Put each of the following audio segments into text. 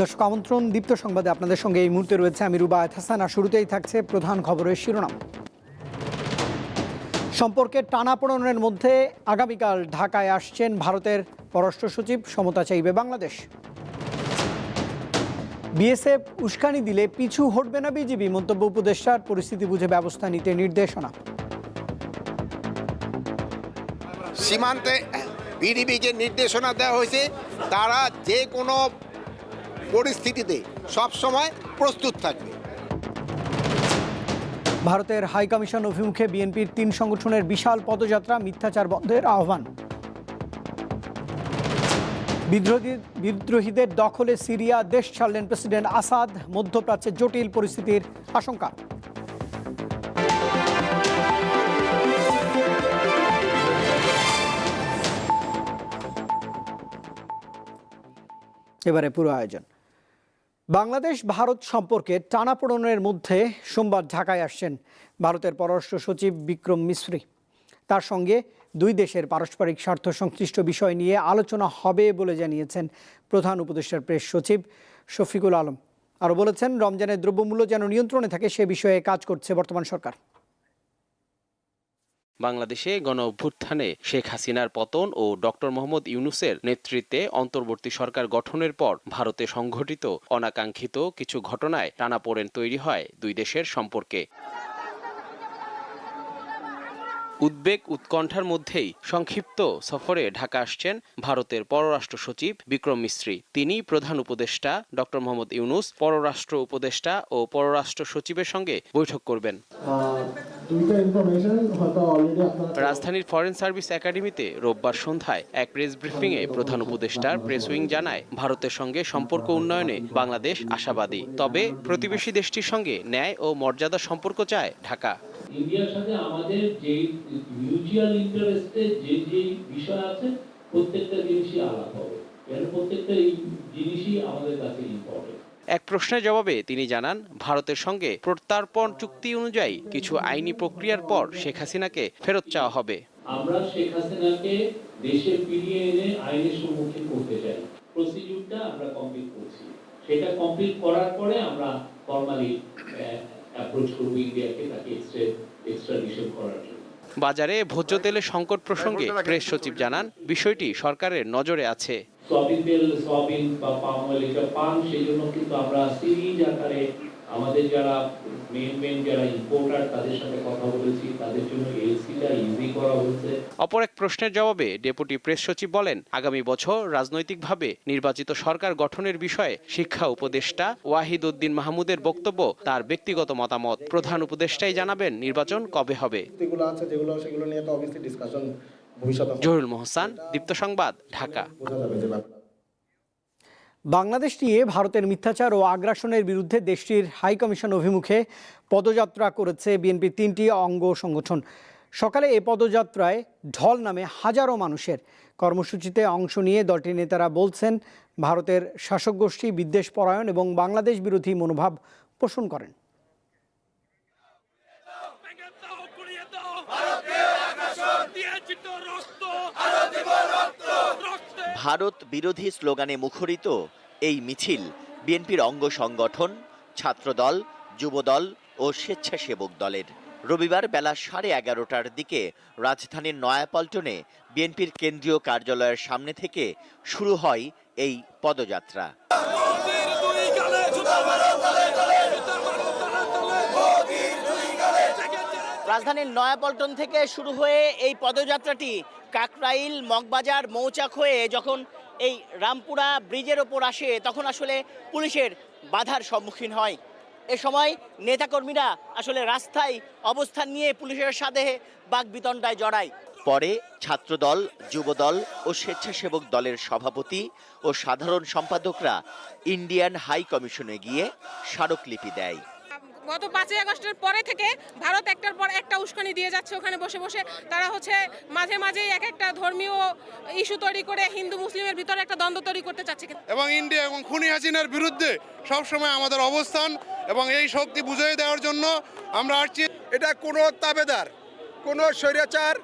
দর্শক, আমন্ত্রণ দীপ্ত সংবাদে আপনাদের সঙ্গে এই মুহূর্তে রয়েছে আমি রুবায়ত হাসান আর শুরুতেই থাকছে প্রধান খবরের শিরোনাম। সম্পর্কের টানাপোড়েনের মধ্যে আগামীকাল ঢাকায় আসছেন ভারতের পররাষ্ট্র সচিব সমতা চাইবে বাংলাদেশ। বিএসএফ উস্কানি দিলে পিছু হটবে না বিজিবি, মন্তব্য উপদেষ্টার পরিস্থিতি বুঝে ব্যবস্থা নিতে নির্দেশনা। সীমান্তে বিডিবিকে নির্দেশনা দেওয়া হয়েছে, তারা যে কোনো পরিস্থিতিতে সবসময় প্রস্তুত থাকবে। ভারতের হাইকমিশন অভিমুখে বিএনপির তিন সংগঠনের বিশাল পদযাত্রা, মিথ্যাচার বন্ধের আহ্বান। বিদ্রোহী বিদ্রোহীদের দখলে সিরিয়া, দেশ ছাড়লেন প্রেসিডেন্ট আসাদ, মধ্যপ্রাচ্যে জটিল পরিস্থিতির আশঙ্কা। এবারে পুরো আয়োজন। বাংলাদেশ ভারত সম্পর্কে টানাপোড়নের মধ্যে সোমবার ঢাকায় আসছেন ভারতের পররাষ্ট্র সচিব বিক্রম মিশ্রি তার সঙ্গে দুই দেশের পারস্পরিক স্বার্থ সংশ্লিষ্ট বিষয় নিয়ে আলোচনা হবে বলে জানিয়েছেন প্রধান উপদেষ্টার প্রেস সচিব শফিকুল আলম। আরও বলেছেন, রমজানের দ্রব্যমূল্য যেন নিয়ন্ত্রণে থাকে, সে বিষয়ে কাজ করছে বর্তমান সরকার। বাংলাদেশে গণ অভ্যুত্থানে শেখ হাসিনার পতন ও ডক্টর মোহাম্মদ ইউনুসের নেতৃত্বে অন্তর্বর্তী সরকার গঠনের পর ভারতে সংঘটিত অনাকাঙ্ক্ষিত কিছু ঘটনায় টানাপোড়েন তৈরি হয় দুই দেশের সম্পর্কে। উদ্বেগ উৎকণ্ঠার মধ্যেই সংক্ষিপ্ত সফরে ঢাকা আসছেন ভারতের পররাষ্ট্র সচিব বিক্রম মিস্ত্রি। তিনি প্রধান উপদেষ্টা ড মোহাম্মদ ইউনুস পররাষ্ট্র উপদেষ্টা ও পররাষ্ট্র সচিবের সঙ্গে বৈঠক করবেন। রাজধানীর ফরেন সার্ভিস একাডেমিতে রোববার সন্ধ্যায় এক প্রেস ব্রিফিংয়ে প্রধান উপদেষ্টার প্রেস উইং জানায় ভারতের সঙ্গে সম্পর্ক উন্নয়নে বাংলাদেশ আশাবাদী। তবে প্রতিবেশী দেশটির সঙ্গে ন্যায় ও মর্যাদা সম্পর্ক চায় ঢাকা। ইন্ডিয়ার সাথে আমাদের যে মিউচুয়াল ইন্টারেস্টে যে যে বিষয় আছে প্রত্যেকটা জিনিসই আলাদা হবে। এর প্রত্যেকটা জিনিসই আমাদের কাছে ইম্পর্টেন্ট এক প্রশ্নের জবাবে তিনি জানান ভারতের সঙ্গে প্রত্যর্পণ চুক্তি অনুযায়ী কিছু আইনি প্রক্রিয়ার পর শেখ হাসিনাকে ফেরত চাওয়া হবে। আমরা শেখ হাসিনাকে দেশে ফিরিয়ে এনে আইনের সম্মুখীন করতে চাই। প্রসিডিউরটা আমরা কমপ্লিট করছি। সেটা কমপ্লিট করার পরে আমরা ফর্মালি অ্যাপ্রোচ করব ইন্ডিয়াকে তাকে এক্সট্রা এক্সট্রাডিশন করার জন্য। বাজারে ভোজ্য তেলের সংকট প্রসঙ্গে প্রেস সচিব জানান বিষয়টি সরকারের নজরে আছে। সয়াবিন তেল সয়াবিন বা পাম অয়েল এটা পান সেই জন্য কিন্তু আমরা সিরিজ আকারে আমাদের যারা মেন মেন যারা ইম্পোর্টার তাদের সাথে কথা বলেছি তাদের জন্য এলসিটা ইজি করা হয়েছে। অপর এক প্রশ্নের জবাবে ডেপুটি প্রেস সচিব বলেন আগামী বছর রাজনৈতিকভাবে নির্বাচিত সরকার গঠনের বিষয়ে শিক্ষা উপদেষ্টা ওয়াহিদ উদ্দিন মাহমুদের বক্তব্য তার ব্যক্তিগত মতামত। প্রধান উপদেষ্টাই জানাবেন নির্বাচন কবে হবে। যেগুলো আছে যেগুলো সেগুলো নিয়ে তো অবশ্যই ডিসকাশন ভবিষ্যতে হবে। জহুরুল মোহসান দীপ্ত সংবাদ ঢাকা বোঝা যাবে যে ব্যাপার বাংলাদেশ নিয়ে ভারতের মিথ্যাচার ও আগ্রাসনের বিরুদ্ধে দেশটির হাইকমিশন অভিমুখে পদযাত্রা করেছে বিএনপির তিনটি অঙ্গ সংগঠন। সকালে এ পদযাত্রায় ঢল নামে হাজারো মানুষের কর্মসূচিতে অংশ নিয়ে দলটির নেতারা বলছেন ভারতের শাসক গোষ্ঠী বিদ্বেষ পরায়ণ এবং বাংলাদেশ বিরোধী মনোভাব পোষণ করেন। ভারত বিরোধী স্লোগানে মুখরিত এই মিছিল, বিএনপির অঙ্গ সংগঠন, ছাত্রদল, যুবদল ও স্বেচ্ছাসেবক দলের। রবিবার বেলা সাড়ে এগারোটার দিকে রাজধানীর নয়াপল্টনে বিএনপির কেন্দ্রীয় কার্যালয়ের সামনে থেকে শুরু হয় এই পদযাত্রা। রাজধানীর নয়াপল্টন থেকে শুরু হয়ে এই পদযাত্রাটি কাকরাইল মগবাজার মৌচাক হয়ে যখন এই রামপুরা ব্রিজের ওপর আসে, তখন আসলে পুলিশের বাধার সম্মুখীন হয়। এ সময় নেতাকর্মীরা আসলে রাস্তায় অবস্থান নিয়ে পুলিশের সাথে বাগবিতণ্ডায় জড়ায়। পরে ছাত্রদল, যুবদল ও স্বেচ্ছাসেবক দলের সভাপতি ও সাধারণ সম্পাদকরা ইন্ডিয়ান হাই কমিশনে গিয়ে স্মারকলিপি দেয়। গত পাঁচই আগস্টের পরে থেকে ভারত একটার পর একটা উস্কানি দিয়ে যাচ্ছে ওখানে বসে বসে। তারা হচ্ছে মাঝে মাঝেই এক একটা ধর্মীয় ইস্যু তৈরি করে হিন্দু মুসলিমের ভিতরে একটা দ্বন্দ্ব তৈরি করতে চাচ্ছে এবং ইন্ডিয়া এবং খুনি হাসিনার বিরুদ্ধে সবসময় আমাদের অবস্থান এবং এই শক্তি বুঝিয়ে দেওয়ার জন্য আমরা আসছি। এটা কোনো তাবেদার কোনো স্বৈরাচার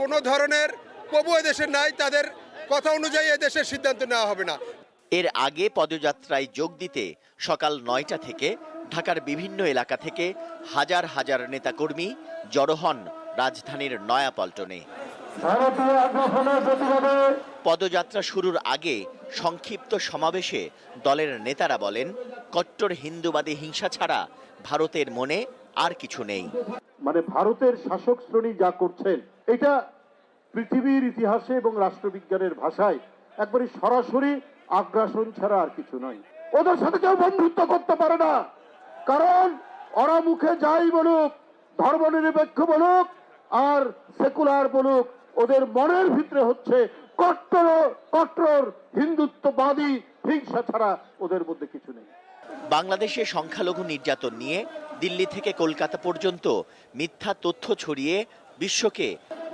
কোনো ধরনের প্রভু দেশের নাই তাদের কথা অনুযায়ী এ দেশের সিদ্ধান্ত নেওয়া হবে না। এর আগে পদযাত্রায় যোগ দিতে সকাল নয়টা থেকে ঢাকার বিভিন্ন এলাকা থেকে হাজার হাজার নেতাকর্মী জড়ো হন রাজধানীর নয়াপল্টনে। পদযাত্রা শুরুর আগে সংক্ষিপ্ত সমাবেশে দলের নেতারা বলেন কট্টর হিন্দুবাদী হিংসা ছাড়া ভারতের মনে আর কিছু নেই। মানে ভারতের শাসক শ্রেণি যা করছেন এটা পৃথিবীর ইতিহাসে এবং রাষ্ট্রবিজ্ঞানের ভাষায় একবারে সরাসরি আগ্রাসন ছাড়া আর কিছু নয়। ওদের সাথে কেউ বন্ধুত্ব করতে পারে না। কারণ ওরা মুখে যাই বলুক, ধর্মনিরপেক্ষ বলুক, আর সেকুলার বলুক, ওদের মনের ভিতরে হচ্ছে কট্টর কট্টর, হিন্দুত্ববাদী, হিংসা ছাড়া ওদের মধ্যে কিছু নেই। বাংলাদেশে সংখ্যালঘু নির্যাতন নিয়ে দিল্লি থেকে কলকাতা পর্যন্ত মিথ্যা তথ্য ছড়িয়ে বিশ্বকে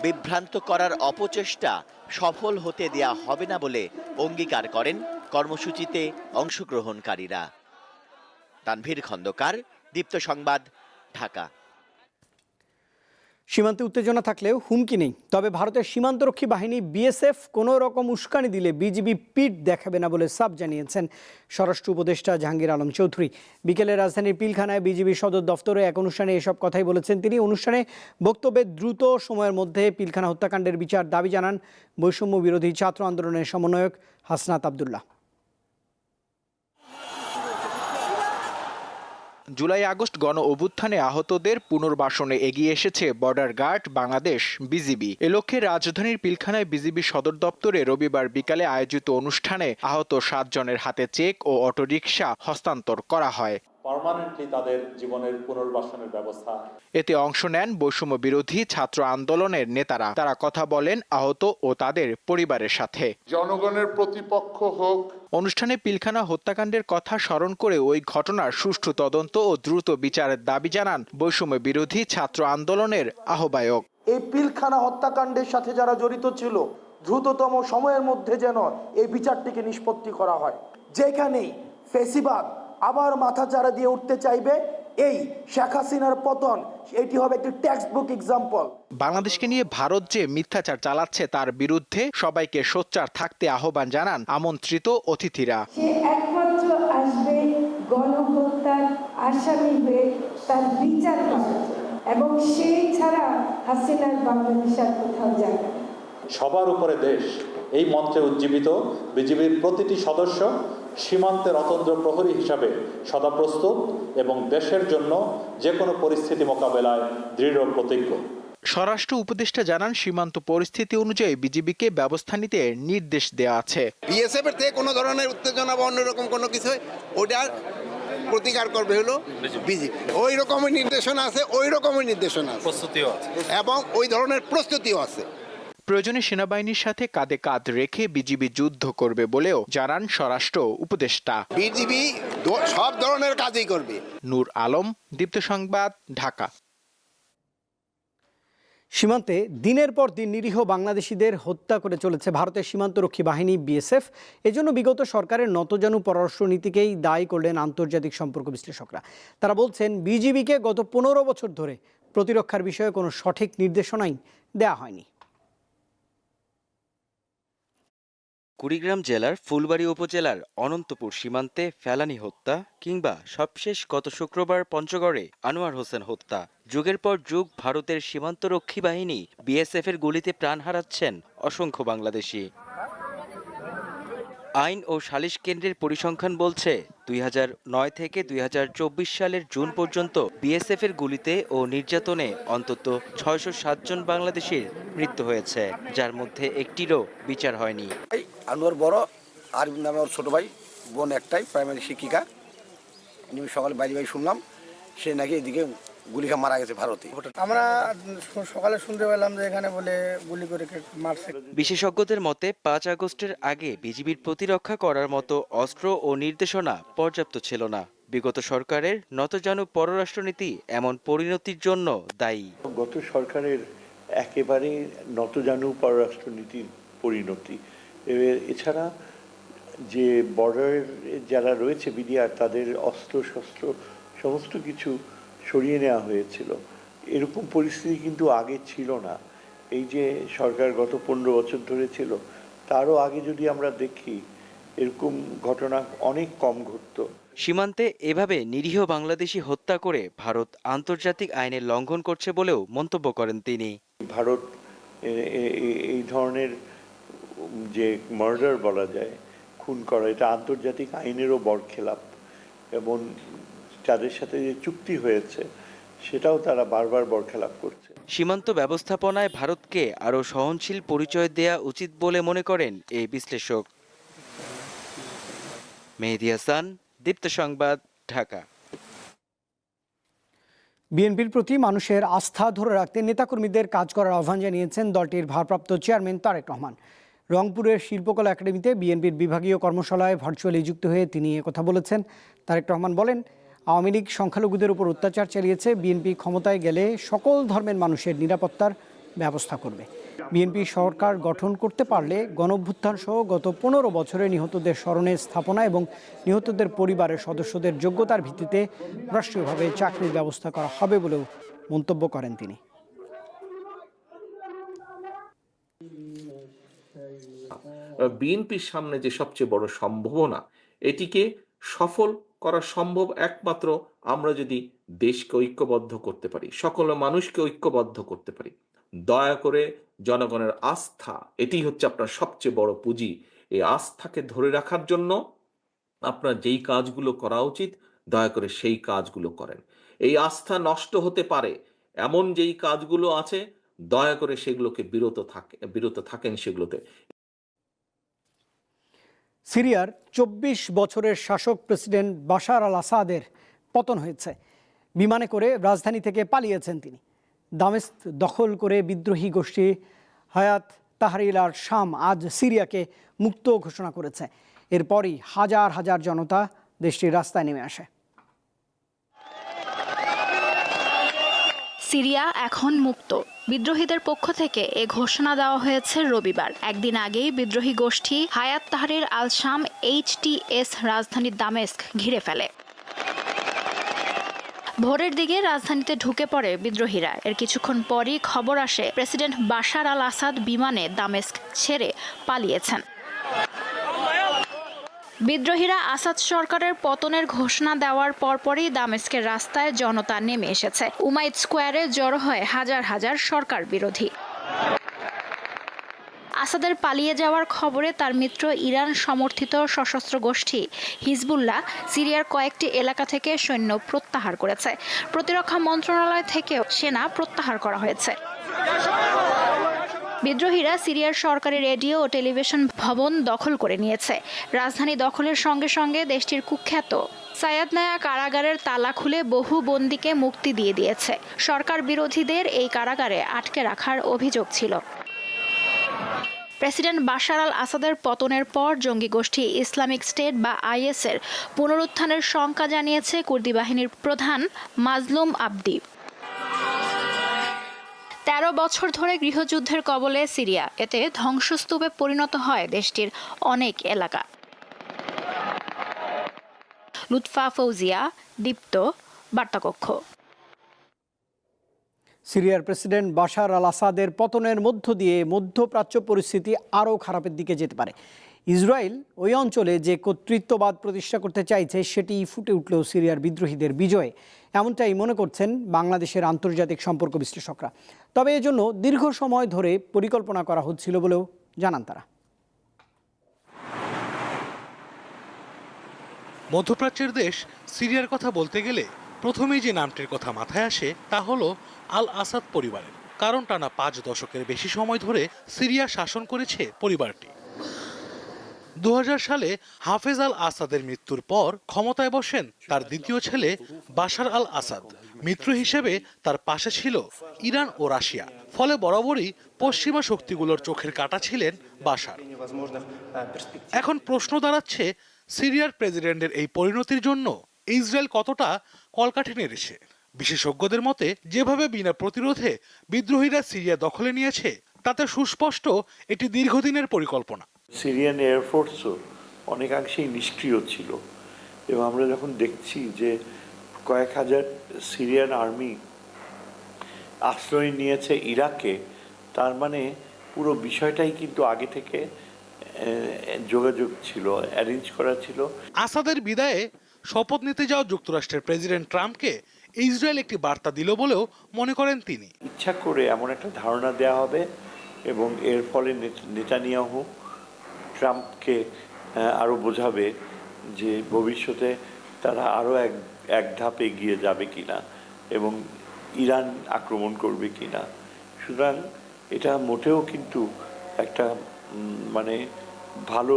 বিভ্রান্ত করার অপচেষ্টা সফল হতে দেয়া হবে না বলে অঙ্গীকার করেন কর্মসূচিতে অংশগ্রহণকারীরা। তানভীর খন্দকার, দীপ্ত সংবাদ, ঢাকা। সীমান্তে উত্তেজনা থাকলেও হুমকি নেই। তবে ভারতের সীমান্তরক্ষী বাহিনী বিএসএফ কোনো রকম উস্কানি দিলে বিজিবি পিঠ দেখাবে না বলে সাব জানিয়েছেন স্বরাষ্ট্র উপদেষ্টা জাহাঙ্গীর আলম চৌধুরী। বিকেলে রাজধানীর পিলখানায় বিজিবি সদর দফতরে এক অনুষ্ঠানে এসব কথাই বলেছেন তিনি। অনুষ্ঠানে বক্তব্যে দ্রুত সময়ের মধ্যে পিলখানা হত্যাকাণ্ডের বিচার দাবি জানান বৈষম্য বিরোধী ছাত্র আন্দোলনের সমন্বয়ক হাসনাত আবদুল্লাহ। জুলাই আগস্ট গণ অভ্যুত্থানে আহতদের পুনর্বাসনে এগিয়ে এসেছে বর্ডার গার্ড বাংলাদেশ, বিজিবি। এ লক্ষ্যে রাজধানীর পিলখানায় বিজিবি সদর দপ্তরে রবিবার বিকালে আয়োজিত অনুষ্ঠানে আহত সাতজনের হাতে চেক ও অটোরিকশা হস্তান্তর করা হয়। পার্মানেন্টলি তাদের জীবনের পুনর্বাসনের ব্যবস্থা। এতে অংশ নেন বৈষম্য বিরোধী ছাত্র আন্দোলনের নেতারা। তারা কথা বলেন আহত ও তাদের পরিবারের সাথে। জনগণের প্রতিপক্ষ হোক। অনুষ্ঠানে পিলখানা হত্যাকাণ্ডের কথা স্মরণ করে ওই ঘটনার সুষ্ঠু তদন্ত ও দ্রুত বিচারের দাবি জানান বৈষম্য বিরোধী ছাত্র আন্দোলনের আহ্বায়ক। এই পিলখানা হত্যাকাণ্ডের সাথে যারা জড়িত ছিল দ্রুততম সময়ের মধ্যে যেন এই বিচারটিকে নিষ্পত্তি করা হয়। যেখানেই ফেসিবাদ আবার মাথা চারা দিয়ে উঠতে চাইবে এই শেখ হাসিনার পতন। এটি হবে একটি টেক্সট বুক এক্সাম্পল বাংলাদেশকে নিয়ে ভারত যে মিথ্যাচার চালাচ্ছে তার বিরুদ্ধে সবাইকে সোচ্চার থাকতে আহ্বান জানান আমন্ত্রিত অতিথিরা। সে একমাত্র আসবে গণহত্যার আসামি হয়ে তার বিচার করার এবং সেই ছাড়া হাসিনার বাংলাদেশ আর কোথাও যায় সবার উপরে দেশ এই মন্ত্রে উজ্জীবিত বিজিবির প্রতিটি সদস্য সীমান্তের অতন্ত্র প্রহরী হিসাবে সদা প্রস্তুত এবং দেশের জন্য যে কোনো পরিস্থিতি মোকাবেলায় দৃঢ় প্রতিজ্ঞ। স্বরাষ্ট্র উপদেষ্টা জানান সীমান্ত পরিস্থিতি অনুযায়ী বিজিবিকে ব্যবস্থা নিতে নির্দেশ দেওয়া আছে। বিএসএফ এর থেকে কোনো ধরনের উত্তেজনা বা অন্যরকম কোনো কিছু ওটার প্রতিকার করবে হলো বিজেপি ওই রকমের নির্দেশনা আছে ওই রকমের নির্দেশনা আছে। প্রস্তুতিও আছে। এবং ওই ধরনের প্রস্তুতিও আছে। প্রয়োজনে সেনাবাহিনীর সাথে কাঁধে কাঁধ রেখে বিজিবি যুদ্ধ করবে বলেও জানান স্বরাষ্ট্র উপদেষ্টা। বিজিবি সব ধরনের কাজই করবে। নূর আলম দীপ্ত সংবাদ ঢাকা। সীমান্তে দিনের পর দিন নিরীহ বাংলাদেশিদের হত্যা করে চলেছে ভারতের সীমান্তরক্ষী বাহিনী বিএসএফ। এজন্য বিগত সরকারের নতজানু পররাষ্ট্র নীতিকেই দায়ী করলেন আন্তর্জাতিক সম্পর্ক বিশ্লেষকরা। তারা বলছেন বিজিবিকে গত পনেরো বছর ধরে প্রতিরক্ষার বিষয়ে কোনো সঠিক নির্দেশনাই দেয়া হয়নি। কুড়িগ্রাম জেলার ফুলবাড়ী উপজেলার অনন্তপুর সীমান্তে ফেলানি হত্যা কিংবা সবশেষ গত শুক্রবার পঞ্চগড়ে আনোয়ার হোসেন হত্যা। যুগের পর যুগ ভারতের সীমান্তরক্ষী বাহিনী বিএসএফ এর গুলিতে প্রাণ হারাচ্ছেন অসংখ্য বাংলাদেশি। আইন ও সালিশ কেন্দ্রের পরিসংখ্যান বলছে, দুই নয় থেকে দুই হাজার চব্বিশ সালের জুন পর্যন্ত বিএসএফ এর গুলিতে ও নির্যাতনে অন্তত ছয়শো জন বাংলাদেশের মৃত্যু হয়েছে, যার মধ্যে একটিরও বিচার হয়নি। আনোয়ার বড় আর নামে ওর ছোট ভাই, বোন একটাই প্রাইমারি শিক্ষিকা। সকালে বাইরে বাইরে শুনলাম, সে নাকি এদিকে গুলি খেয়ে মারা গেছে ভারতে। আমরা সকালে শুনতে পেলাম যে এখানে বলে গুলি করে মারছে। বিশেষজ্ঞদের মতে পাঁচ আগস্টের আগে বিজিবির প্রতিরক্ষা করার মতো অস্ত্র ও নির্দেশনা পর্যাপ্ত ছিল না। বিগত সরকারের নতজানু পররাষ্ট্রনীতি এমন পরিণতির জন্য দায়ী। গত সরকারের একেবারে নতজানু পররাষ্ট্রনীতির পরিণতি। এছাড়া যে বর্ডারের যারা রয়েছে বিডিআর তাদের অস্ত্র শস্ত্র সমস্ত কিছু সরিয়ে নেওয়া হয়েছিল। এরকম পরিস্থিতি কিন্তু আগে ছিল না। এই যে সরকার গত পনেরো বছর ধরে ছিল তারও আগে যদি আমরা দেখি এরকম ঘটনা অনেক কম ঘটতো। সীমান্তে এভাবে নিরীহ বাংলাদেশি হত্যা করে ভারত আন্তর্জাতিক আইনের লঙ্ঘন করছে বলেও মন্তব্য করেন তিনি। ভারত এই ধরনের যে মার্ডার বলা যায় খুন করা এটা আন্তর্জাতিক আইনেরও বরখেলাপ। এবং যাদের সাথে যে চুক্তি হয়েছে সেটাও তারা বারবার বরখেলাপ করছে। সীমান্ত ব্যবস্থাপনায় ভারতকে আরও সহনশীল পরিচয় দেয়া উচিত বলে মনে করেন এই বিশ্লেষক। মেহেদি হাসান দীপ্ত সংবাদ ঢাকা। বিএনপির প্রতি মানুষের আস্থা ধরে রাখতে নেতাকর্মীদের কাজ করার আহ্বান জানিয়েছেন দলটির ভারপ্রাপ্ত চেয়ারম্যান তারেক রহমান। রংপুরের শিল্পকলা একাডেমিতে বিএনপির বিভাগীয় কর্মশালায় ভার্চুয়ালি যুক্ত হয়ে তিনি কথা বলেছেন। তারেক রহমান বলেন আওয়ামী লীগ সংখ্যালঘুদের উপর অত্যাচার চালিয়েছে, বিএনপি ক্ষমতায় গেলে সকল ধর্মের মানুষের নিরাপত্তার ব্যবস্থা করবে। বিএনপি সরকার গঠন করতে পারলে গণভ্যুত্থান সহ গত পনেরো বছরে নিহতদের স্মরণে স্থাপনা এবং নিহতদের পরিবারের সদস্যদের যোগ্যতার ভিত্তিতে রাষ্ট্রীয়ভাবে চাকরির ব্যবস্থা করা হবে বলেও মন্তব্য করেন তিনি। বিএনপির সামনে যে সবচেয়ে বড় সম্ভাবনা, এটিকে সফল করা সম্ভব একমাত্র আমরা যদি দেশকে ঐক্যবদ্ধ করতে পারি, সকল মানুষকে ঐক্যবদ্ধ করতে পারি। দয়া করে জনগণের আস্থা, এটি হচ্ছে আপনার সবচেয়ে বড় পুঁজি। এই আস্থাকে ধরে রাখার জন্য আপনার যেই কাজগুলো করা উচিত, দয়া করে সেই কাজগুলো করেন। এই আস্থা নষ্ট হতে পারে, এমন যেই কাজগুলো আছে, দয়া করে সেগুলোকে বিরত থাকে, বিরত থাকেন সেগুলোতে। সিরিয়ার চব্বিশ বছরের শাসক প্রেসিডেন্ট বাশার আল আসাদের পতন হয়েছে। বিমানে করে রাজধানী থেকে পালিয়েছেন তিনি। দামেস্ত দখল করে বিদ্রোহী গোষ্ঠী হায়াত তাহরিল আর শাম আজ সিরিয়াকে মুক্ত ঘোষণা করেছে। এরপরই হাজার হাজার জনতা দেশটির রাস্তায় নেমে আসে। সিরিয়া এখন মুক্ত। বিদ্রোহীদের পক্ষ থেকে এ ঘোষণা দেওয়া হয়েছে রবিবার। একদিন আগেই বিদ্রোহী গোষ্ঠী হায়াত তাহরির আল শাম এইচটিএস রাজধানী দামেস্ক ঘিরে ফেলে। ভোরের দিকে রাজধানীতে ঢুকে পড়ে বিদ্রোহীরা। এর কিছুক্ষণ পরই খবর আসে, প্রেসিডেন্ট বাশার আল আসাদ বিমানে দামেস্ক ছেড়ে পালিয়েছেন। বিদ্রোহীরা আসাদ সরকারের পতনের ঘোষণা দেওয়ার পরপরই দামেস্কের রাস্তায় জনতা নেমে এসেছে। উমাইদ স্কোয়ারে জড়ো হয় হাজার হাজার সরকার বিরোধী। আসাদের পালিয়ে যাওয়ার খবরে তার মিত্র ইরান সমর্থিত সশস্ত্র গোষ্ঠী হিজবুল্লাহ সিরিয়ার কয়েকটি এলাকা থেকে সৈন্য প্রত্যাহার করেছে। প্রতিরক্ষা মন্ত্রণালয় থেকেও সেনা প্রত্যাহার করা হয়েছে। বিদ্রোহীরা সিরিয়ার সরকারি রেডিও ও টেলিভিশন ভবন দখল করে নিয়েছে। রাজধানী দখলের সঙ্গে সঙ্গে দেশটির কুখ্যাত সায়াদ নায়া কারাগারের তালা খুলে বহু বন্দীকে মুক্তি দিয়ে দিয়েছে। সরকার বিরোধীদের এই কারাগারে আটকে রাখার অভিযোগ ছিল। প্রেসিডেন্ট বাশার আল আসাদের পতনের পর জঙ্গি গোষ্ঠী ইসলামিক স্টেট বা আইএসের পুনরুত্থানের শঙ্কা জানিয়েছে কুর্দি বাহিনীর প্রধান মাজলুম আবদি। তেরো বছর ধরে গৃহযুদ্ধের কবলে সিরিয়া। এতে ধ্বংসস্তূপে পরিণত হয় দেশটির অনেক এলাকা। লুৎফা ফৌজিয়া, দীপ্ত, বার্তাকক্ষ। সিরিয়ার প্রেসিডেন্ট বাশার আল আসাদের পতনের মধ্য দিয়ে মধ্যপ্রাচ্য পরিস্থিতি আরও খারাপের দিকে যেতে পারে। ইসরায়েল ওই অঞ্চলে যে কর্তৃত্ববাদ প্রতিষ্ঠা করতে চাইছে, সেটি ফুটে উঠলেও সিরিয়ার বিদ্রোহীদের বিজয়ে। এমনটাই মনে করছেন বাংলাদেশের আন্তর্জাতিক সম্পর্ক বিশ্লেষকরা। তবে এজন্য দীর্ঘ সময় ধরে পরিকল্পনা করা হচ্ছিল বলেও জানান তারা। মধ্যপ্রাচ্যের দেশ সিরিয়ার কথা বলতে গেলে প্রথমেই যে নামটির কথা মাথায় আসে, তা হলো আল আসাদ পরিবারের। কারণ টানা পাঁচ দশকের বেশি সময় ধরে সিরিয়া শাসন করেছে পরিবারটি। দু হাজার সালে হাফেজ আল আসাদের মৃত্যুর পর ক্ষমতায় বসেন তার দ্বিতীয় ছেলে বাশার আল আসাদ। মিত্র হিসেবে তার পাশে ছিল ইরান ও রাশিয়া। ফলে বরাবরই পশ্চিমা শক্তিগুলোর চোখের কাটা ছিলেন বাশার। এখন প্রশ্ন দাঁড়াচ্ছে, সিরিয়ার প্রেসিডেন্টের এই পরিণতির জন্য ইসরায়েল কতটা কলকাঠি নেড়েছে? বিশেষজ্ঞদের মতে, যেভাবে বিনা প্রতিরোধে বিদ্রোহীরা সিরিয়া দখলে নিয়েছে, তাতে সুস্পষ্ট এটি দীর্ঘদিনের পরিকল্পনা। সিরিয়ান এয়ারফোর্সও অনেকাংশেই নিষ্ক্রিয় ছিল। এবং আমরা যখন দেখছি যে কয়েক হাজার সিরিয়ান আর্মি আশ্রয় নিয়েছে ইরাকে তার মানে পুরো বিষয়টাই কিন্তু আগে থেকে যোগাযোগ ছিল অ্যারেঞ্জ করা ছিল। আসাদের বিদায়ে শপথ নিতে যাওয়া যুক্তরাষ্ট্রের প্রেসিডেন্ট ট্রাম্পকে ইসরায়েল একটি বার্তা দিল বলেও মনে করেন তিনি। ইচ্ছা করে এমন একটা ধারণা দেওয়া হবে এবং এর ফলে নেত- নেতানিয়াহু ট্রাম্পকে আহ, আরও বোঝাবে যে ভবিষ্যতে তারা আরও এক এক ধাপ এগিয়ে যাবে কিনা এবং ইরান আক্রমণ করবে কিনা। সুতরাং এটা মোটেও কিন্তু একটা মানে ভালো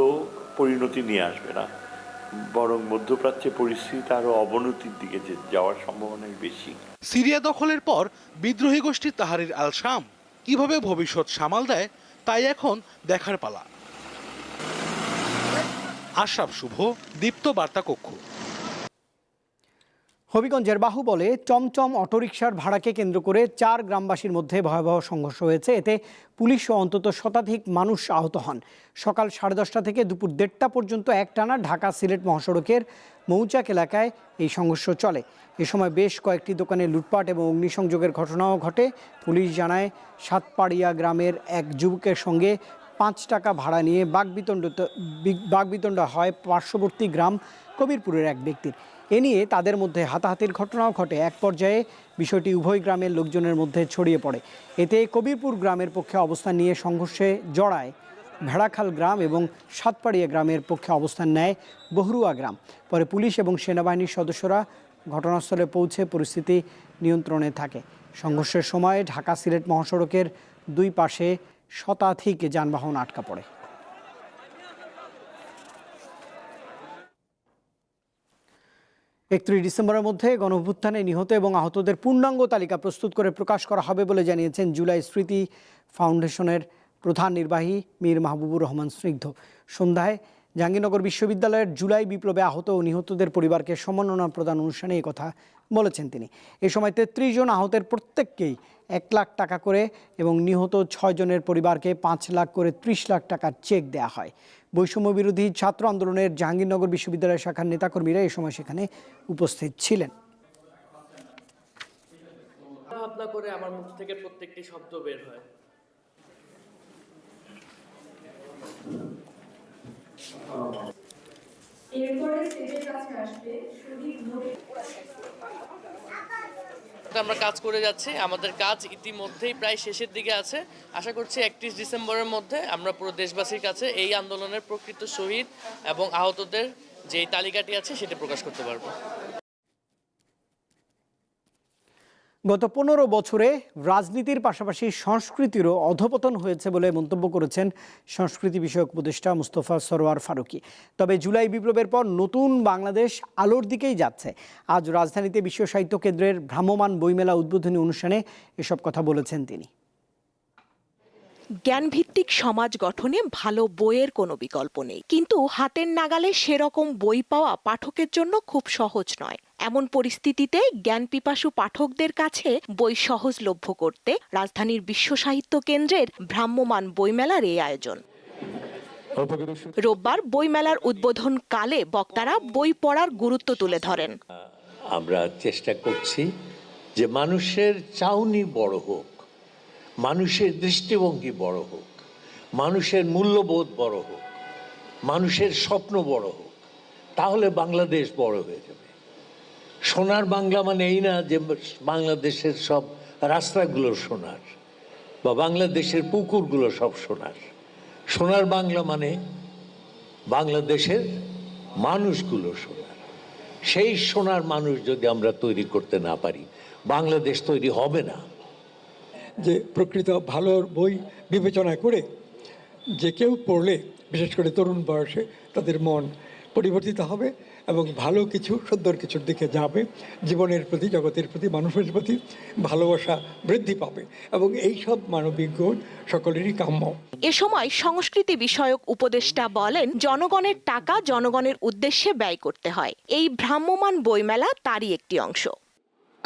পরিণতি নিয়ে আসবে না। বরং মধ্যপ্রাচ্যে পরিস্থিতি আরও অবনতির দিকে যাওয়ার সম্ভাবনাই বেশি। সিরিয়া দখলের পর বিদ্রোহী গোষ্ঠী তাহারির আল শাম কীভাবে ভবিষ্যৎ সামাল দেয় তাই এখন দেখার পালা। আশরাফ শুভ, দীপ্ত বার্তা কক্ষ। হবিগঞ্জের বাহুবলে চমচম অটোরিকশার ভাড়াকে কেন্দ্র করে চার গ্রামবাসীর মধ্যে ভয়াবহ সংঘর্ষ হয়েছে। এতে পুলিশ ও অন্তত শতাধিক মানুষ আহত হন। সকাল সাড়ে দশটা থেকে দুপুর দেড়টা পর্যন্ত একটানা ঢাকা সিলেট মহাসড়কের মৌচাক এলাকায় এই সংঘর্ষ চলে। এ সময় বেশ কয়েকটি দোকানে লুটপাট এবং অগ্নিসংযোগের ঘটনাও ঘটে। পুলিশ জানায়, সাতপাড়িয়া গ্রামের এক যুবকের সঙ্গে পাঁচ টাকা ভাড়া নিয়ে বাগবিতণ্ড বাগবিতণ্ড হয় পার্শ্ববর্তী গ্রাম কবিরপুরের এক ব্যক্তির। এ নিয়ে তাদের মধ্যে হাতাহাতির ঘটনাও ঘটে। এক পর্যায়ে বিষয়টি উভয় গ্রামের লোকজনের মধ্যে ছড়িয়ে পড়ে। এতে কবিরপুর গ্রামের পক্ষে অবস্থান নিয়ে সংঘর্ষে জড়ায় ভেড়াখাল গ্রাম এবং সাতপাড়িয়া গ্রামের পক্ষে অবস্থান নেয় বহরুয়া গ্রাম। পরে পুলিশ এবং সেনাবাহিনীর সদস্যরা ঘটনাস্থলে পৌঁছে পরিস্থিতি নিয়ন্ত্রণে থাকে। সংঘর্ষের সময় ঢাকা সিলেট মহাসড়কের দুই পাশে শতাধিক যানবাহন আটকা পড়ে। একত্রিশ ডিসেম্বরের মধ্যে গণঅভ্যুত্থানে নিহত এবং আহতদের পূর্ণাঙ্গ তালিকা প্রস্তুত করে প্রকাশ করা হবে বলে জানিয়েছেন জুলাই স্মৃতি ফাউন্ডেশনের প্রধান নির্বাহী মীর মাহবুবুর রহমান স্নিগ্ধ। সন্ধ্যায় জাহাঙ্গীরনগর বিশ্ববিদ্যালয়ের জুলাই বিপ্লবে আহত ও নিহতদের পরিবারকে সম্মাননা প্রদান অনুষ্ঠানে এই কথা বলেছেন তিনি। এ সময় তেত্রিশ জন আহতের প্রত্যেককেই এক লাখ টাকা করে এবং নিহত ছয় জনের পরিবারকে পাঁচ লাখ করে ত্রিশ লাখ টাকার চেক দেওয়া হয়। বৈষম্য বিরোধী ছাত্র আন্দোলনের জাহাঙ্গীরনগর বিশ্ববিদ্যালয় শাখার নেতাকর্মীরা এ সময় সেখানে উপস্থিত ছিলেন। ভাবনা করে আমার মুখ থেকে প্রত্যেকটি শব্দ বের হয়। আমরা কাজ করে যাচ্ছি, আমাদের কাজ ইতিমধ্যেই প্রায় শেষের দিকে আছে। আশা করছি একত্রিশ ডিসেম্বরের মধ্যে আমরা পুরো দেশবাসীর কাছে এই আন্দোলনের প্রকৃত শহীদ এবং আহতদের যে তালিকাটি আছে, সেটা প্রকাশ করতে পারব। গত পনেরো বছরে রাজনীতির পাশাপাশি সংস্কৃতিরও অধপতন হয়েছে বলে মন্তব্য করেছেন সংস্কৃতি বিষয়ক উপদেষ্টা মুস্তফা সরোয়ার ফারুকি। তবে জুলাই বিপ্লবের পর নতুন বাংলাদেশ আলোর দিকেই যাচ্ছে। আজ রাজধানীতে বিশ্ব সাহিত্য কেন্দ্রের ভ্রাম্যমাণ বইমেলা উদ্বোধনী অনুষ্ঠানে এসব কথা বলেছেন তিনি। জ্ঞানভিত্তিক সমাজ গঠনে ভালো বইয়ের কোনো বিকল্প নেই। কিন্তু হাতের নাগালে সেরকম বই পাওয়া পাঠকের জন্য খুব সহজ নয়। এমন পরিস্থিতিতে জ্ঞান পিপাসু পাঠকদের কাছে বই সহজলভ্য করতে রাজধানীর বিশ্ব সাহিত্য কেন্দ্রের ভ্রাম্যমান বইমেলার এই আয়োজন। রোববার বইমেলার উদ্বোধন কালে বক্তারা বই পড়ার গুরুত্ব তুলে ধরেন। আমরা চেষ্টা করছি যে মানুষের চাউনি বড় হোক মানুষের দৃষ্টিভঙ্গি বড় হোক, মানুষের মূল্যবোধ বড় হোক, মানুষের স্বপ্ন বড় হোক, তাহলে বাংলাদেশ বড় হয়ে যাবে। সোনার বাংলা মানে এই না যে বাংলাদেশের সব রাস্তাগুলো সোনার বা বাংলাদেশের পুকুরগুলো সব সোনার। সোনার বাংলা মানে বাংলাদেশের মানুষগুলো সোনার। সেই সোনার মানুষ যদি আমরা তৈরি করতে না পারি, বাংলাদেশ তৈরি হবে না। যে প্রকৃত ভালো বই বিবেচনা করে যে কেউ পড়লে, বিশেষ করে তরুণ বয়সে, তাদের মন পরিবর্তিত হবে এবং ভালো কিছু, সুন্দর কিছুর দিকে যাবে। জীবনের প্রতি, জগতের প্রতি, মানুষের প্রতি ভালোবাসা বৃদ্ধি পাবে এবং এই সব মানবিক গুণ সকলেরই কাম্য। এ সময় সংস্কৃতি বিষয়ক উপদেষ্টা বলেন, জনগণের টাকা জনগণের উদ্দেশ্যে ব্যয় করতে হয়। এই ভ্রাম্যমান বইমেলা তারই একটি অংশ।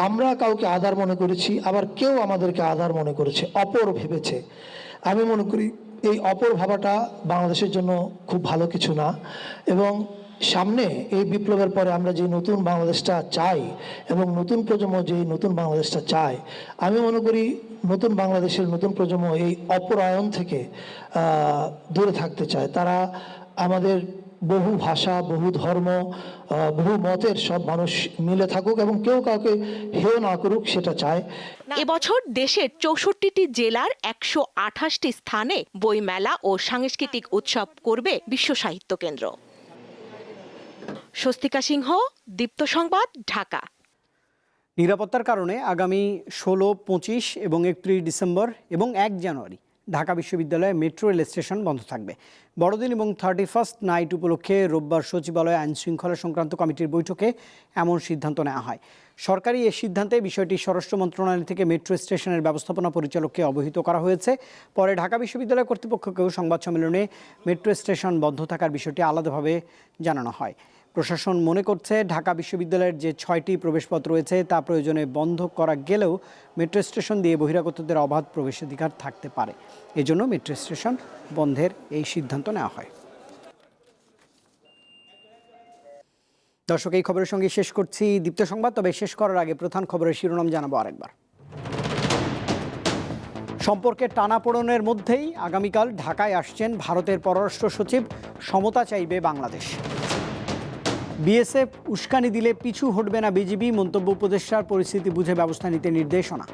আমরা কাউকে আধার মনে করেছি, আবার কেউ আমাদেরকে আধার মনে করেছে, অপর ভেবেছে। আমি মনে করি এই অপর ভাবাটা বাংলাদেশের জন্য খুব ভালো কিছু না। এবং সামনে এই বিপ্লবের পরে আমরা যে নতুন বাংলাদেশটা চাই এবং নতুন প্রজন্ম যে নতুন বাংলাদেশটা চায়, আমি মনে করি নতুন বাংলাদেশের নতুন প্রজন্ম এই অপরায়ণ থেকে দূরে থাকতে চায়। তারা আমাদের বহু ভাষা বহু ধর্ম আহ, বহু মতের সব মানুষ মিলে থাকুক এবং কেউ কাউকে হেয় না করুক সেটা চায়। এবছর দেশের চৌষট্টিটি জেলার একশো আঠাশটি স্থানে বইমেলা ও সাংস্কৃতিক উৎসব করবে বিশ্ব সাহিত্য কেন্দ্র। স্বস্তিকা সিংহ দীপ্ত সংবাদ ঢাকা। নিরাপত্তার কারণে আগামী ষোলো পঁচিশ এবং একত্রিশ ডিসেম্বর এবং এক জানুয়ারি ঢাকা বিশ্ববিদ্যালয়ে মেট্রো রেল স্টেশন বন্ধ থাকবে। বড়দিন এবং থার্টি ফার্স্ট নাইট উপলক্ষে রোববার সচিবালয়ে আইন শৃঙ্খলা সংক্রান্ত কমিটির বৈঠকে এমন সিদ্ধান্ত নেওয়া হয়। সরকারি এ সিদ্ধান্তে বিষয়টি স্বরাষ্ট্র মন্ত্রণালয় থেকে মেট্রো স্টেশনের ব্যবস্থাপনা পরিচালককে অবহিত করা হয়েছে। পরে ঢাকা বিশ্ববিদ্যালয় কর্তৃপক্ষকেও সংবাদ সম্মেলনে মেট্রো স্টেশন বন্ধ থাকার বিষয়টি আলাদাভাবে জানানো হয়। প্রশাসন মনে করছে ঢাকা বিশ্ববিদ্যালয়ের যে ছয়টি প্রবেশপথ রয়েছে তা প্রয়োজনে বন্ধ করা গেলেও মেট্রো স্টেশন দিয়ে বহিরাগতদের অবাধ প্রবেশাধিকার থাকতে পারে। এজন্য মেট্রো স্টেশন বন্ধের এই সিদ্ধান্ত নেওয়া হয়। দর্শক, এই খবরের সঙ্গে শেষ করছি দীপ্ত সংবাদ, তবে শেষ করার আগে প্রধান খবরের শিরোনাম জানাব আরেকবার। সম্পর্কের টানাপোড়নের মধ্যেই আগামীকাল ঢাকায় আসছেন ভারতের পররাষ্ট্র সচিব, সমতা চাইবে বাংলাদেশ। বিএসএফ উস্কানি দিলে পিছু হটবে না বিজিবি, মন্তব্য উপদেষ্টার পরিস্থিতি বুঝে ব্যবস্থা নিতে নির্দেশনা।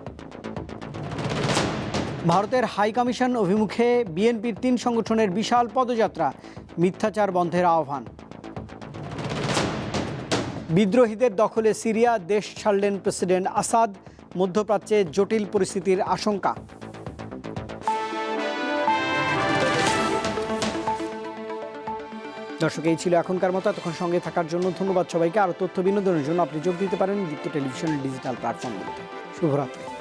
ভারতের হাই কমিশন অভিমুখে বিএনপির তিন সংগঠনের বিশাল পদযাত্রা, মিথ্যাচার বন্ধের আহ্বান। বিদ্রোহীদের দখলে সিরিয়া, দেশ ছাড়লেন প্রেসিডেন্ট আসাদ, মধ্যপ্রাচ্যে জটিল পরিস্থিতির আশঙ্কা। দর্শক, এই ছিল এখনকার মতো। এতক্ষণ সঙ্গে থাকার জন্য ধন্যবাদ সবাইকে। আরও তথ্য বিনোদনের জন্য আপনি যোগ দিতে পারেন দীপ্ত টেলিভিশনের ডিজিটাল প্ল্যাটফর্মগুলোতে। শুভরাত্রি।